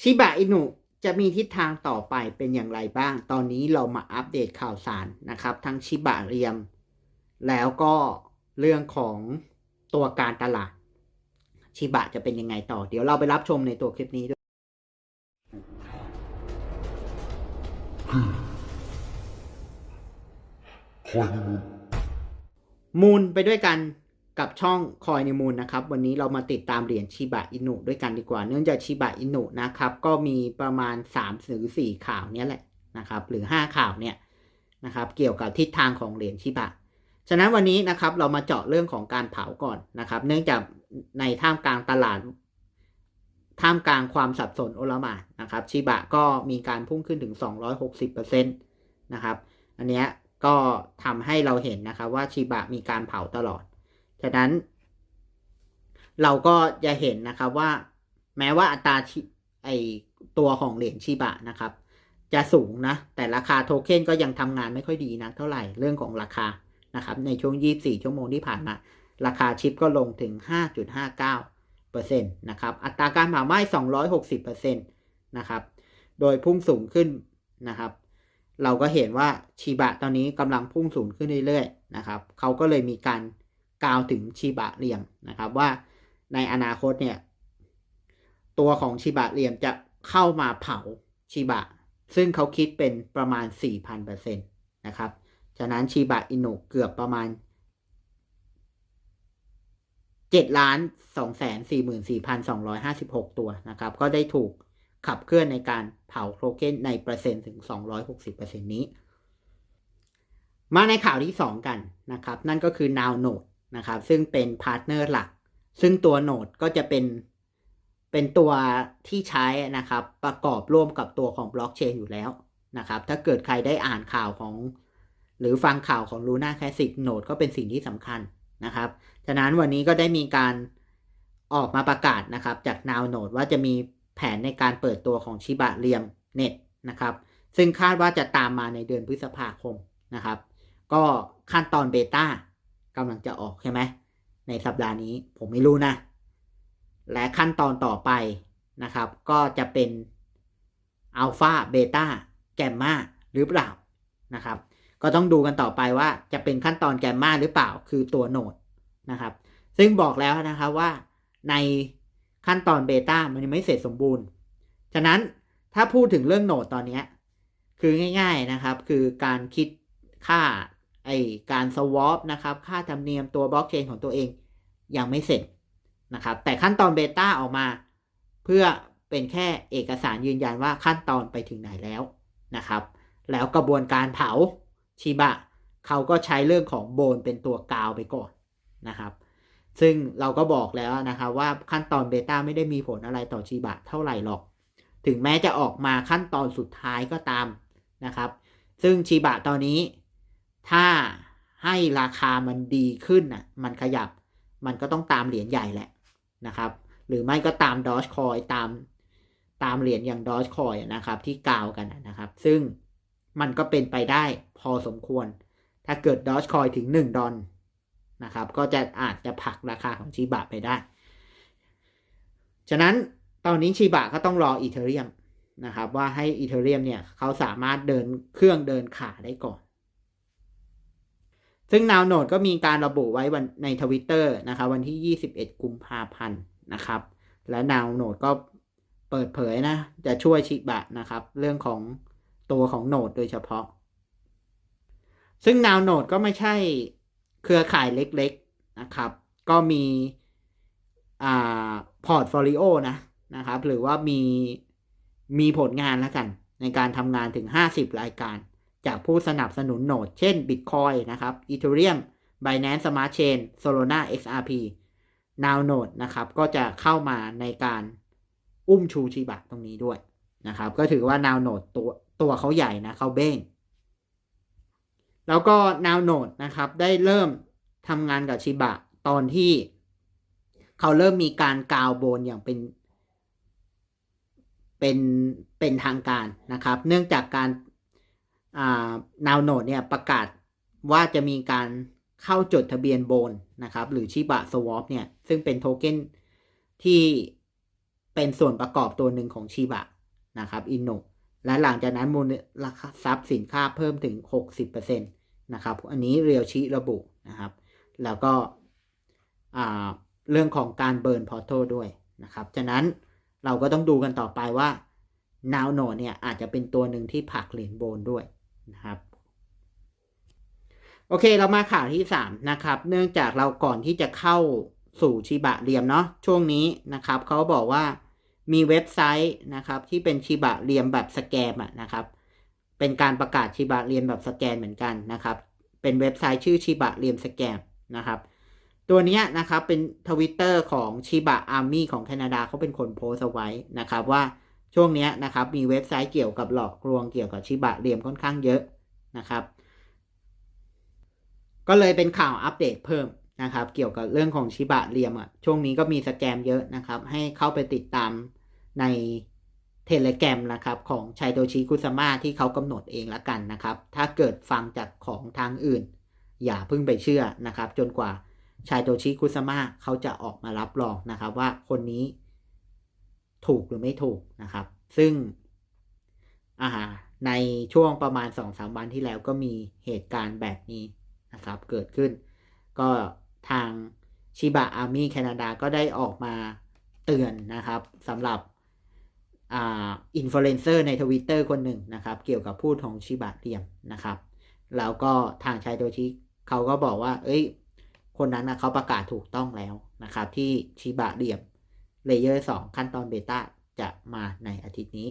ชิบะอินุจะมีทิศทางต่อไปเป็นอย่างไรบ้าง ตอนนี้เรามาอัปเดตข่าวสารนะครับ ทั้งชิบะเรียม แล้วก็เรื่องของตัวการตลาด ชิบะจะเป็นยังไงต่อ เดี๋ยวเราไปรับชมในตัวคลิปนี้ด้วยคอยมูลมูลไปด้วยกัน กับช่องคอยในมูลนะครับ วันนี้เรามาติดตามเหรียญชิบะอินุด้วยกันดีกว่า เนื่องจากชิบะอินุนะครับ ก็มีประมาณ3หรือ4ข่าวเนี้ยแหละนะครับ หรือ 5 ข่าวเนี่ยนะครับ เกี่ยวกับทิศทางของเหรียญชิบะ ฉะนั้นวันนี้นะครับเรามาเจาะเรื่องของการเผาก่อนนะครับ เนื่องจากในท่ามกลางตลาด ท่ามกลางความสับสนโอลมานนะครับ ชิบะก็มีการพุ่งขึ้นถึง 260%นะครับ อันเนี้ยก็ทำให้เราเห็นนะครับว่าชิบะมีการเผาตลอด ฉะนั้น เราก็จะเห็นนะครับว่า แม้ว่าอัตราไอตัวของเหรียญชิบะนะครับ จะสูงนะ แต่ราคาโทเค็นก็ยังทำงานไม่ค่อยดีนะเท่าไหร่เรื่องของราคานะครับในช่วง 24 ชั่วโมงที่ผ่านมา ราคาชิปก็ลงถึง 5.59%นะครับ อัตราการเผาไหม้ 260%นะครับ โดยพุ่งสูงขึ้นนะครับ เราก็เห็นว่าชีบะตอนนี้กำลังพุ่งสูงขึ้นเรื่อยๆนะครับ เขาก็เลยมีการ กล่าวถึงชีบะเรียมนะครับว่าในอนาคตเนี่ย ตัวของชิบะเรียมจะเข้ามาเผาชิบะ ซึ่งเขาคิดเป็นประมาณ 4,000%นะครับ ฉะนั้นชิบะอินุเกือบประมาณ7ล้าน2 4 4 2 5 6 ตัวนะครับ ก็ได้ถูกขับเคลื่อนในการเผาโทเค็นในเปอร์เซ็นต์ถึง 260%นี้ มาในข่าวที่ 2 กันนะครับ นั่นก็คือ Now Node น นะครับ ซึ่งเป็นพาร์ทเนอร์หลัก ซึ่งตัวโนดก็จะเป็นเป็นตัวที่ใช้นะครับ ประกอบร่วมกับตัวของบล็อกเชนอยู่แล้วนะครับ ถ้าเกิดใครได้อ่านข่าวของ หรือฟังข่าวของ Luna Classic Node ก็เป็นสิ่งที่สำคัญนะครับ ฉะนั้นวันนี้ก็ได้มีการออกมาประกาศนะครับจาก Now Node ว่าจะมีแผนในการเปิดตัวของชิบะเรียมเน็ตนะครับ ซึ่งคาดว่าจะตามมาในเดือนพฤษภาคมนะครับ ก็ขั้นตอนเบต้า กำลังจะออกใช่ไหมในสัปดาห์นี้ผมไม่รู้นะ และขั้นตอนต่อไปนะครับ ก็จะเป็นอัลฟาเบต้าแกมมาหรือเปล่านะครับ ก็ต้องดูกันต่อไปว่าจะเป็นขั้นตอนแกมมาหรือเปล่าคือตัวโนดนะครับ ซึ่งบอกแล้วนะครับว่าในขั้นตอนเบต้ามันยังไม่เสร็จสมบูรณ์ ฉะนั้นถ้าพูดถึงเรื่องโนดตอนนี้ คือง่าย ๆนะครับ คือการคิดค่า ไอการสวอปนะครับค่าธรรมเนียมตัวบล็อกเชนของตัวเองยังไม่เสร็จนะครับแต่ขั้นตอนเบต้าออกมา เพื่อเป็นแค่เอกสารยืนยันว่าขั้นตอนไปถึงไหนแล้วนะครับ แล้วกระบวนการเผาชิบะเขาก็ใช้เรื่องของโบนเป็นตัวกาวไปก่อนนะครับ ซึ่งเราก็บอกแล้วนะครับว่าขั้นตอนเบต้าไม่ได้มีผลอะไรต่อชิบะเท่าไหร่หรอก ถึงแม้จะออกมาขั้นตอนสุดท้ายก็ตามนะครับ ซึ่งชิบะตอนนี้ ถ้าให้ราคามันดีขึ้นน่ะมันขยับมันก็ต้องตามเหรียญใหญ่แหละนะครับ หรือไม่ก็ตามดอ g คอยตามตามเหรียญอย่างดอ g คอยนะครับที่กาวกันนะครับ ซึ่งมันก็เป็นไปได้พอสมควร ถ้าเกิดดอ g คอยถึง 1 ดอลนะครับก็จะอาจจะผลักราคาของชิบะไปได้ ฉะนั้นตอนนี้ชิบะก็ต้องรออีเทเรียมนะครับว่าให้อีเทเรียมเนี่ยเขาสามารถเดินเครื่องเดินขาได้ก่อน ซึ่งนาวโนดก็มีการระบุไว้วันในทวิตเตอร์นะครับวันที่ 21 กุมภาพันธ์นะครับ และนาวโนดก็เปิดเผยนะ จะช่วยชิบะนะครับ เรื่องของตัวของโนดโดยเฉพาะ ซึ่งนาวโนดก็ไม่ใช่เครือข่ายเล็กๆนะครับ ก็มีอ่าพอร์ตโฟลิโอนะนะครับ หรือว่ามีมีผลงานแล้วกัน ในการทำงานถึง 50 รายการ จากผู้สนับสนุนโนด เช่น Bitcoin นะครับ Ethereum Binance Smart Chain Solana XRP Now Node นะครับ ก็จะเข้ามาในการอุ้มชูชิบะตรงนี้ด้วยนะครับ ก็ถือว่า Now Node ตัวตัวเขาใหญ่นะเขาเบ้ง แล้วก็ Now Node นะครับ ได้เริ่มทำงานกับชิบะตอนที่เขาเริ่มมีการกาวโบนอย่างเป็นเป็นเป็นทางการนะครับ เนื่องจากการ นาวโนดเนี่ยประกาศว่าจะมีการเข้าจดทะเบียนโบนนะครับ หรือชิบะสวอปเนี่ย ซึ่งเป็นโทเค็นที่เป็นส่วนประกอบตัวหนึ่งของชิบะนะครับอินโนและหลังจากนั้นมูลราคาทรัพย์สินค้าเพิ่มถึง 60%นะครับ อันนี้เรียวชิระบุนะครับ แล้วก็เรื่องของการเบิร์นพอร์ตด้วยนะครับฉะนั้นเราก็ต้องดูกันต่อไปว่านาวโนเนี่ยอาจจะเป็นตัวหนึ่งที่ผักเหรียญโบนด้วย นะครับโอเคเรามาข่าวที่ 3 นะครับ เนื่องจากเราก่อนที่จะเข้าสู่ชิบะเรียมเนาะช่วงนี้นะครับเขาบอกว่ามีเว็บไซต์นะครับที่เป็นชิบะเรียมแบบสแกมนะครับ เป็นการประกาศชิบะเรียมแบบสแกนเหมือนกันนะครับ เป็นเว็บไซต์ชื่อชิบะเรียมสแกมนะครับ ตัวนี้นะครับเป็นทวิตเตอร์ของชิบะอาร์มี่ของแคนาดาเขาเป็นคนโพสเอาไว้นะครับว่า ช่วงนี้นะครับมีเว็บไซต์เกี่ยวกับหลอกลวงเกี่ยวกับชิบะเรียมค่อนข้างเยอะนะครับ ก็เลยเป็นข่าวอัปเดตเพิ่มนะครับ เกี่ยวกับเรื่องของชิบะเรียมอะช่วงนี้ก็มีสแกมเยอะนะครับ ให้เข้าไปติดตามในเทเลแกรมนะครับของชัยโดชิคุซาม่าที่เขากำหนดเองละกันนะครับ ถ้าเกิดฟังจากของทางอื่น อย่าเพิ่งไปเชื่อนะครับ จนกว่าชัยโดชิคุซาม่าเขาจะออกมารับรองนะครับ ว่าคนนี้ ถูกหรือไม่ถูกนะครับ ซึ่งอ่าในช่วงประมาณสองสามวันที่แล้วก็มีเหตุการณ์แบบนี้นะครับ เกิดขึ้น ก็ทางชิบะอาร์มี่แคนาดาก็ได้ออกมาเตือนนะครับสำหรับอินฟลูเอนเซอร์ในทวิตเตอร์คนหนึ่งนะครับ เกี่ยวกับพูดของชิบะเรียมนะครับ แล้วก็ทางชายโดชิเขาก็บอกว่า เอ้ย คนนั้นนะเขาประกาศถูกต้องแล้วนะครับ ที่ชิบะเรียม เลเยอร์2ขั้นตอนเบต้าจะมาในอาทิตย์นี้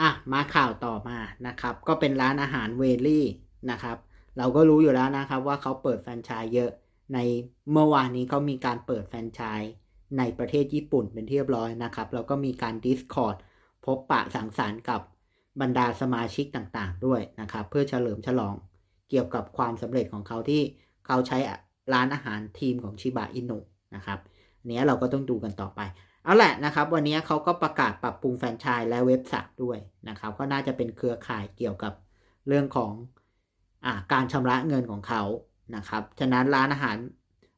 อะ มาข่าวต่อมานะครับ ก็เป็นร้านอาหารเวลี่นะครับ เราก็รู้อยู่แล้วนะครับว่าเขาเปิดแฟรนไชส์เยอะ ในเมื่อวานนี้เขามีการเปิดแฟรนไชส์ในประเทศญี่ปุ่นเป็นที่เรียบร้อยนะครับ แล้วก็มีการ Discord พบปะสังสรรค์กับบรรดาสมาชิกต่างๆ ด้วยนะครับ เพื่อเฉลิมฉลองเกี่ยวกับความสำเร็จของเขาที่เขาใช้ร้านอาหารทีมของชิบะอินุนะครับ เนี้ยเราก็ต้องดูกันต่อไป เอาแหละนะครับ วันนี้เขาก็ประกาศปรับปรุงแฟรนไชส์และเว็บสับด้วยนะครับ ก็น่าจะเป็นเครือข่ายเกี่ยวกับเรื่องของอ่าการชำระเงินของเขานะครับ ฉะนั้นร้านอาหาร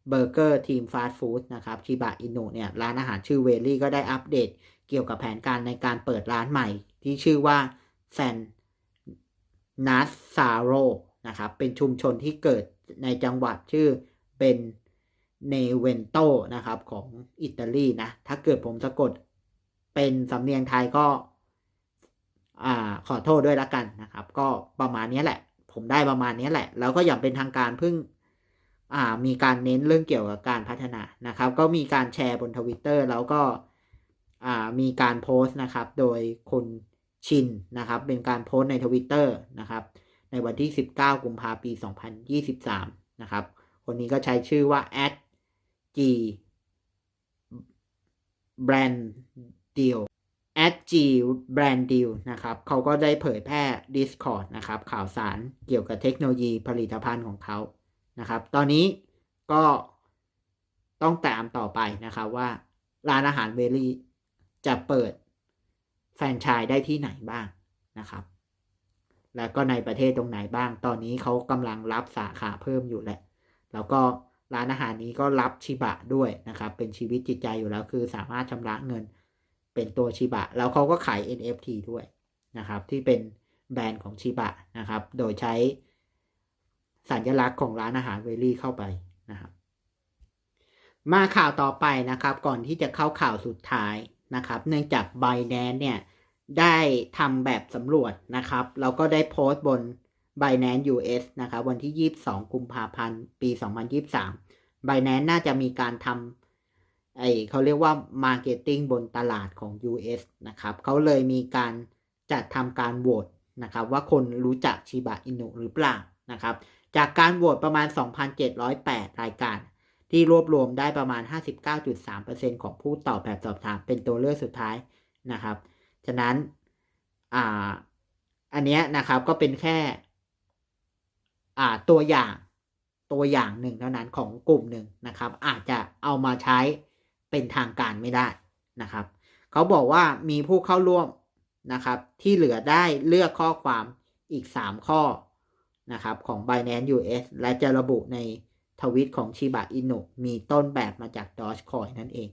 เบอร์เกอร์ทีมฟาสต์ฟู้ดนะครับชิบะอินุเนี่ยร้านอาหารชื่อเวลี่ก็ได้อัปเดตเกี่ยวกับแผนการในการเปิดร้านใหม่ ที่ชื่อว่าแซนนัสซาโรนะครับเป็นชุมชนที่เกิดในจังหวัดชื่อเป็น เนเวนโตนะครับของอิตาลีนะ ถ้าเกิดผมสะกดเป็นสำเนียงไทยก็อขอโทษด้วยละกันนะครับ ก็ประมาณนี้แหละ ผมได้ประมาณนี้แหละ แล้วก็อย่างเป็นทางการเพิ่งมีการเน้นเรื่องเกี่ยวกับการพัฒนานะครับ ก็มีการแชร์บนทวิตเตอร์แล้วก็มีการโพสต์นะครับ โดยคุณชินนะครับ เป็นการโพสต์ในทวิตเตอร์นะครับ ในวันที่ 19 กุมภาพันธ์ปี 2023 นะครับ คนนี้ก็ใช้ชื่อว่า at g brand deal at g brand deal นะครับ เขาก็ได้เผยแพร่ Discord นะครับ ข่าวสารเกี่ยวกับเทคโนโลยีผลิตภัณฑ์ของเขานะครับ ตอนนี้ก็ต้องตามต่อไปนะครับว่า ร้านอาหารเวลี่จะเปิดแฟรนไชส์ได้ที่ไหนบ้างนะครับ แล้วก็ในประเทศตรงไหนบ้าง ตอนนี้เขากำลังรับสาขาเพิ่มอยู่แหละ แล้วก็ ร้านอาหารนี้ก็รับชิบะด้วยนะครับ เป็นชีวิตจิตใจอยู่แล้วคือสามารถชำระเงินเป็นตัวชิบะ แล้วเขาก็ขาย NFT ด้วยนะครับ ที่เป็นแบรนด์ของชิบะนะครับ โดยใช้สัญลักษณ์ของร้านอาหารเวลี่เข้าไปนะครับ มาข่าวต่อไปนะครับ ก่อนที่จะเข้าข่าวสุดท้ายนะครับ เนื่องจาก b i n a n c e เนี่ยได้ทำแบบสำรวจนะครับเราก็ได้โพสต์บน Binance US นะครับวันที่ 22 กุมภาพันธ์ปี 2023 Binance น่าจะมีการทำไอเขาเรียกว่า Marketing บนตลาดของ US นะครับเขาเลยมีการจัดทำการโหวตนะครับว่าคนรู้จักชิบะอินุหรือเปล่านะครับจากการโหวตประมาณ 2,708 รายการ ที่รวบรวมได้ประมาณ 59.3%ของผู้ตอบแบบสอบถามเป็นตัวเลือกสุดท้ายนะครับ ฉะนั้นอ่าอันนี้นะครับก็เป็นแค่ อ่าตัวอย่างตัวอย่างหนึ่งเท่านั้นของกลุ่มหนึ่งนะครับ อาจจะเอามาใช้เป็นทางการไม่ได้นะครับ เขาบอกว่ามีผู้เข้าร่วมนะครับ ที่เหลือได้เลือกข้อความอีก 3 ข้อนะครับของ Binance US และจะระบุในทวิตของชิบะอินุมีต้นแบบมาจาก Dogecoin นั่นเอง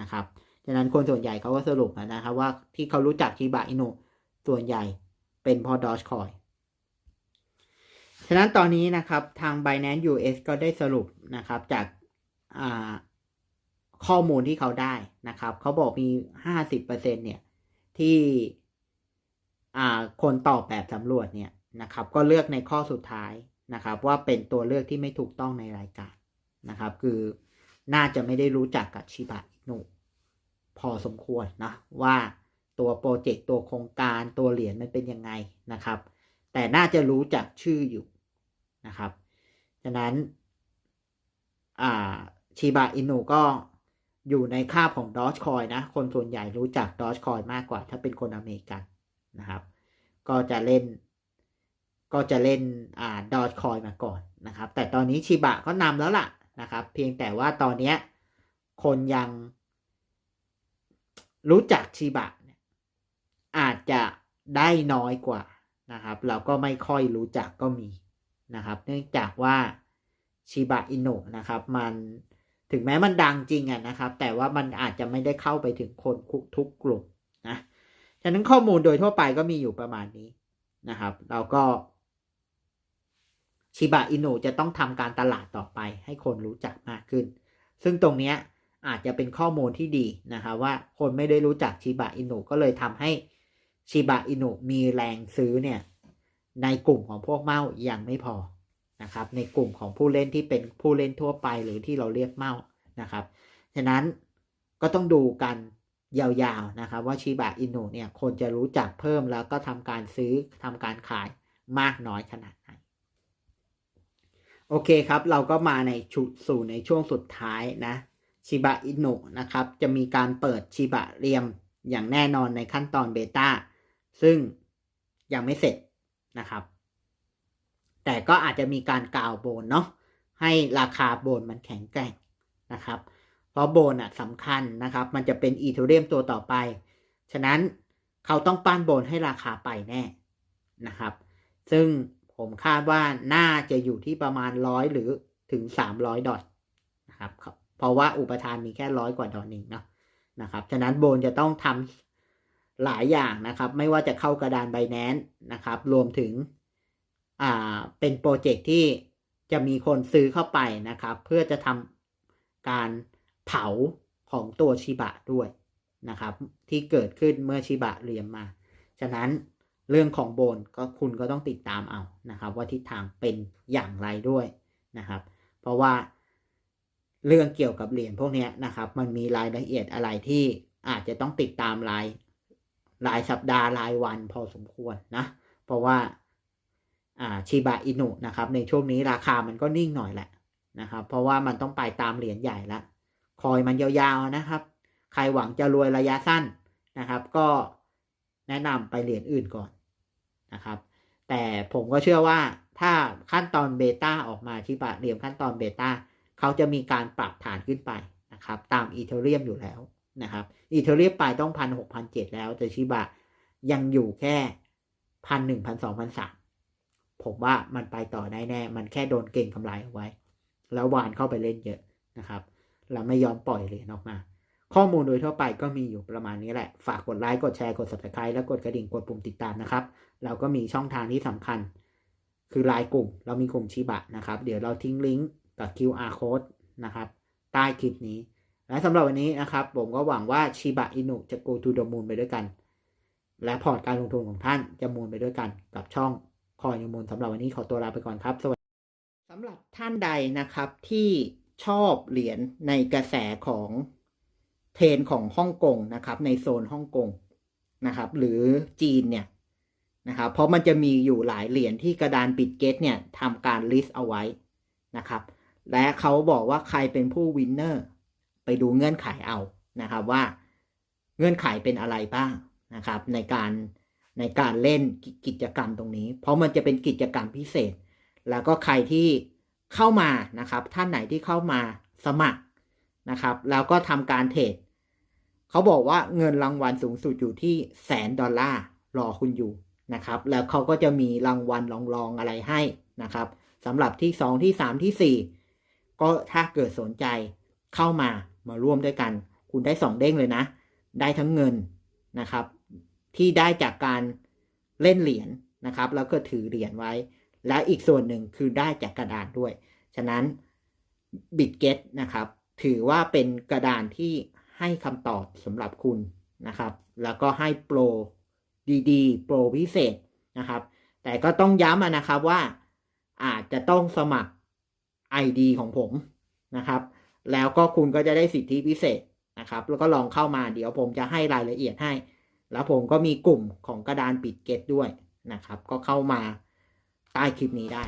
นะครับฉะนั้นคนส่วนใหญ่เขาก็สรุปนะครับว่าที่เขารู้จักชิบะอินุส่วนใหญ่เป็นพอดอ g คอย ฉะนั้นตอนนี้นะครับทาง Binance US ก็ได้สรุปนะครับจากข้อมูลที่เขาได้นะครับ เขาบอกมีห้าสิบเนเนี่ยที่คนตอบแบบสำรวจเนี่ยนะครับ ก็เลือกในข้อสุดท้ายนะครับ ว่าเป็นตัวเลือกที่ไม่ถูกต้องในรายการนะครับ คือน่าจะไม่ได้รู้จักกับชิบะอินุพอสมควรนะว่าตัวโปรเจกต์ตัวโครงการตัวเหรียญมันเป็นยังไงนะครับ แต่น่าจะรู้จักชื่ออยู่ นะครับฉะนั้นชิบะอินุก็อยู่ในคาบของดอ g คอยนะ คนส่วนใหญ่รู้จักดอ g คอยมากกว่า ถ้าเป็นคนอเมริกันนะครับ ก็จะเล่น ก็จะเล่นอ่าดอ g คอยมาก่อนนะครับ แต่ตอนนี้ชิบะก็นำแล้วล่ะนะครับ เพียงแต่ว่าตอนนี้คนยังรู้จักชิบะอาจจะได้น้อยกว่านะครับ เราก็ไม่ค่อยรู้จักก็มี นะครับ เนื่องจากว่าชิบะอินุนะครับ มันถึงแม้มันดังจริงอะนะครับ แต่ว่ามันอาจจะไม่ได้เข้าไปถึงคนทุกกลุ่มนะฉะนั้นข้อมูลโดยทั่วไปก็มีอยู่ประมาณนี้นะครับ เราก็ชิบะอินุจะต้องทำการตลาดต่อไปให้คนรู้จักมากขึ้น ซึ่งตรงนี้อาจจะเป็นข้อมูลที่ดีนะครับว่าคนไม่ได้รู้จักชิบะอินุก็เลยทำให้ชิบะอินุมีแรงซื้อเนี่ย ในกลุ่มของพวกเมายังไม่พอนะครับ ในกลุ่มของผู้เล่นที่เป็นผู้เล่นทั่วไปหรือที่เราเรียกเมานะครับฉะนั้นก็ต้องดูกันยาวๆนะครับ ว่าชิบะอินุเนี่ยคนจะรู้จักเพิ่มแล้วก็ทำการซื้อทำการขายมากน้อยขนาดไหนโอเคครับ เราก็มาในชุดสู่ในช่วงสุดท้ายนะชิบะอินุนะครับ จะมีการเปิดชิบะเรียมอย่างแน่นอนในขั้นตอนเบต้าซึ่งยังไม่เสร็จ นะครับ แต่ก็อาจจะมีการกาวโบนเนาะให้ราคาโบนมันแข็งแกร่งนะครับ เพราะโบนอะสำคัญนะครับ มันจะเป็นอีเทเรียมตัวต่อไป ฉะนั้นเขาต้องปั้นโบนให้ราคาไปแน่นะครับ ซึ่งผมคาดว่าน่าจะอยู่ที่ประมาณร้อยหรือถึงสามร้อยดอทนะครับ เพราะว่าอุปทานมีแค่ร้อยกว่าดอทเองเนาะนะครับ ฉะนั้นโบนจะต้องทำ หลายอย่างนะครับ ไม่ว่าจะเข้ากระดานไบแนนนะครับ รวมถึงอ่าเป็นโปรเจกต์ที่จะมีคนซื้อเข้าไปนะครับ เพื่อจะทำการเผาของตัวชิบะด้วยนะครับ ที่เกิดขึ้นเมื่อชิบะเรียมมา ฉะนั้นเรื่องของโบนก็คุณก็ต้องติดตามเอานะครับ ว่าทิศทางเป็นอย่างไรด้วยนะครับ เพราะว่าเรื่องเกี่ยวกับเหรียญพวกนี้นะครับ มันมีรายละเอียดอะไรที่อาจจะต้องติดตามราย รายสัปดาห์รายวันพอสมควรนะ เพราะว่าอ่าชิบะอินุนะครับ ในช่วงนี้ราคามันก็นิ่งหน่อยแหละนะครับ เพราะว่ามันต้องไปตามเหรียญใหญ่ละคอยมันยาวๆนะครับ ใครหวังจะรวยระยะสั้นนะครับ ก็แนะนำไปเหรียญอื่นก่อนนะครับ แต่ผมก็เชื่อว่าถ้าขั้นตอนเบต้าออกมาชิบะเรียมขั้นตอนเบต้าเขาจะมีการปรับฐานขึ้นไปนะครับ ตามอีเทเรียมอยู่แล้ว นะครับอีเทเรียมไปต้องพันหกพันเจ็ดแล้ว แต่ชิบะยังอยู่แค่พันหนึ่งพันสองพันสามผมว่ามันไปต่อได้แน่ มันแค่โดนเก่งกำไรเอาไว้ แล้ววานเข้าไปเล่นเยอะนะครับ แล้วไม่ยอมปล่อยเลยญออกมา ข้อมูลโดยทั่วไปก็มีอยู่ประมาณนี้แหละ ฝากกดไลค์ กดแชร์ กด subscribe แล้วกดกระดิ่ง กดปุ่มติดตามนะครับ เราก็มีช่องทางที่สำคัญ คือไลน์กลุ่ม เรามีกลุ่มชิบะนะครับ เดี๋ยวเราทิ้งลิงก์กับ QR code นะครับ ใต้คลิปนี้ และสำหรับวันนี้นะครับ ผมก็หวังว่าชิบะอินุจะ go to the moon ไปด้วยกัน และพอร์ตการลงทุนของท่านจะมูลไปด้วยกันกับช่องคอยมูลสำหรับวันนี้ขอตัวลาไปก่อนครับ สวัสดีสำหรับท่านใดนะครับที่ชอบเหรียญในกระแสของเทรนของฮ่องกงนะครับ ในโซนฮ่องกงนะครับ หรือจีนเนี่ยนะครับ เพราะมันจะมีอยู่หลายเหรียญที่กระดานปิดเกตเนี่ยทำการลิสต์เอาไว้นะครับ และเขาบอกว่าใครเป็นผู้วินเนอร์ ไปดูเงื่อนไขเอานะครับว่าเงื่อนไขเป็นอะไรบ้างนะครับ ในการในการเล่นกิจกรรมตรงนี้ เพราะมันจะเป็นกิจกรรมพิเศษ แล้วก็ใครที่เข้ามานะครับ ท่านไหนที่เข้ามาสมัครนะครับ แล้วก็ทำการเทรดเขาบอกว่าเงินรางวัลสูงสุดอยู่ที่แสนดอลลาร์รอคุณอยู่นะครับ แล้วเขาก็จะมีรางวัลรองๆอะไรให้นะครับสำหรับที่สองที่สามที่สี่ก็ถ้าเกิดสนใจเข้ามา มาร่วมด้วยกัน คุณได้สองเด้งเลยนะ ได้ทั้งเงินนะครับ ที่ได้จากการเล่นเหรียญนะครับ แล้วก็ถือเหรียญไว้ และอีกส่วนหนึ่งคือได้จากกระดานด้วย ฉะนั้นบิตเกตนะครับ ถือว่าเป็นกระดานที่ให้คำตอบสำหรับคุณนะครับ แล้วก็ให้โปรดีๆ โปรพิเศษนะครับ แต่ก็ต้องย้ำอะนะครับว่าอาจจะต้องสมัคร ID ของผมนะครับ แล้วก็คุณก็จะได้สิทธิพิเศษนะครับ แล้วก็ลองเข้ามาเดี๋ยวผมจะให้รายละเอียดให้ แล้วผมก็มีกลุ่มของกระดานปิดเกตด้วยนะครับ ก็เข้ามาใต้คลิปนี้ได้